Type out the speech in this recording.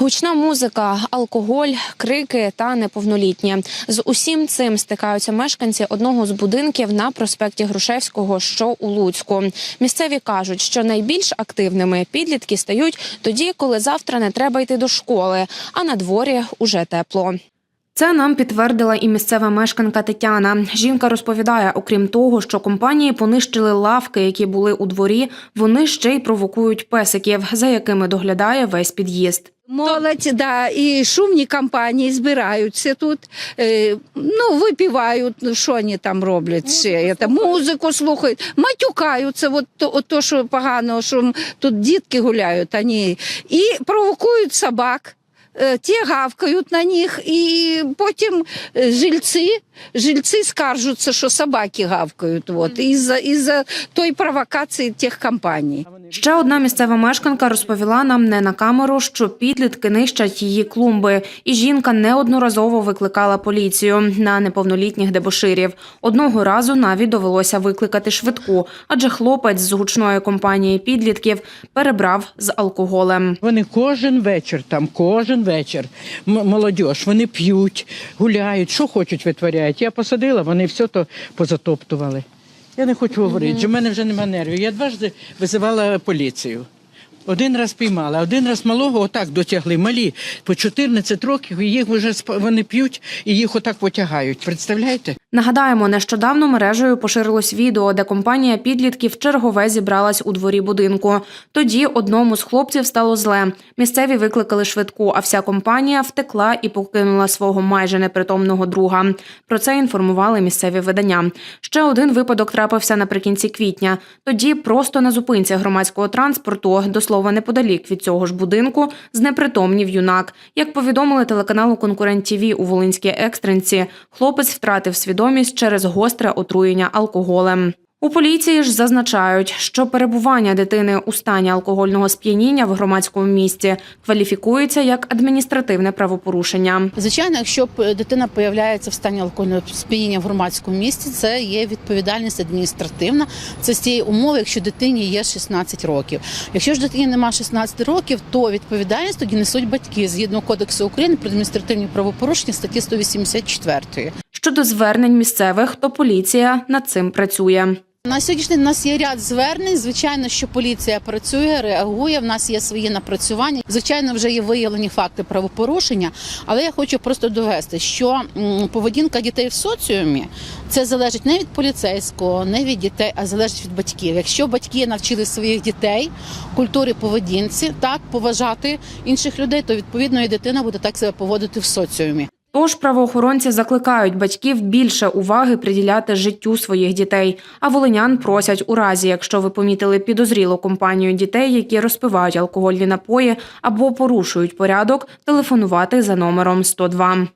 Гучна музика, алкоголь, крики та неповнолітні. З усім цим стикаються мешканці одного з будинків на проспекті Грушевського, що у Луцьку. Місцеві кажуть, що найбільш активними підлітки стають тоді, коли завтра не треба йти до школи, а на дворі уже тепло. Це нам підтвердила і місцева мешканка Тетяна. Жінка розповідає, окрім того, що компанії понищили лавки, які були у дворі, вони ще й провокують песиків, за якими доглядає весь під'їзд. Молодь, да, і шумні компанії збираються тут, е, ну, випивають, ну, що вони там роблять ще, це, музику слухають, матюкаються, от то, от то, що погано, що тут дітки гуляють, вони, і провокують собак. Е, Ті гавкають на них, і потім е, жильці, жильці скаржуться, що собаки гавкають. От, із-за, із-за той провокації тих компаній. Ще одна місцева мешканка розповіла нам не на камеру, що підлітки нищать її клумби, і жінка неодноразово викликала поліцію на неповнолітніх дебоширів. Одного разу навіть довелося викликати швидку, адже хлопець з гучної компанії підлітків перебрав з алкоголем. Вони кожен вечір там, кожен вечір. Молодь, вони п'ють, гуляють, що хочуть витворяють. Я посадила, вони все то позатоптували. Я не хочу говорити, що в мене вже нема нервів. Я дважди визивала поліцію. Один раз піймала, один раз малого отак дотягли. Малі по 14 років, і їх вже вони п'ють і їх отак потягають. Представляєте? Нагадаємо, нещодавно мережею поширилось відео, де компанія підлітків чергове зібралась у дворі будинку. Тоді одному з хлопців стало зле. Місцеві викликали швидку, а вся компанія втекла і покинула свого майже непритомного друга. Про це інформували місцеві видання. Ще один випадок трапився наприкінці квітня. Тоді просто на зупинці громадського транспорту, до слова, неподалік від цього ж будинку, знепритомнів юнак. Як повідомили телеканалу Конкурент ТІВІ у Волинській екстренці, хлопець втратив свідомість через гостре отруєння алкоголем. У поліції ж зазначають, що перебування дитини у стані алкогольного сп'яніння в громадському місці кваліфікується як адміністративне правопорушення. Звичайно, якщо дитина появляється в стані алкогольного сп'яніння в громадському місці, це є відповідальність адміністративна. Це з тієї умови, якщо дитині є 16 років. Якщо ж дитині немає 16 років, то відповідальність тоді несуть батьки згідно кодексу України про адміністративні правопорушення статті 184. Щодо звернень місцевих, то поліція над цим працює. На сьогоднішній день у нас є ряд звернень. Звичайно, що поліція працює, реагує. В нас є свої напрацювання. Звичайно, вже є виявлені факти правопорушення. Але я хочу просто довести, що поведінка дітей в соціумі це залежить не від поліцейського, не від дітей, а залежить від батьків. Якщо батьки навчили своїх дітей культурі поведінці, так поважати інших людей, то відповідно і дитина буде так себе поводити в соціумі. Тож правоохоронці закликають батьків більше уваги приділяти життю своїх дітей. А волинян просять у разі, якщо ви помітили підозрілу компанію дітей, які розпивають алкогольні напої або порушують порядок, телефонувати за номером 102.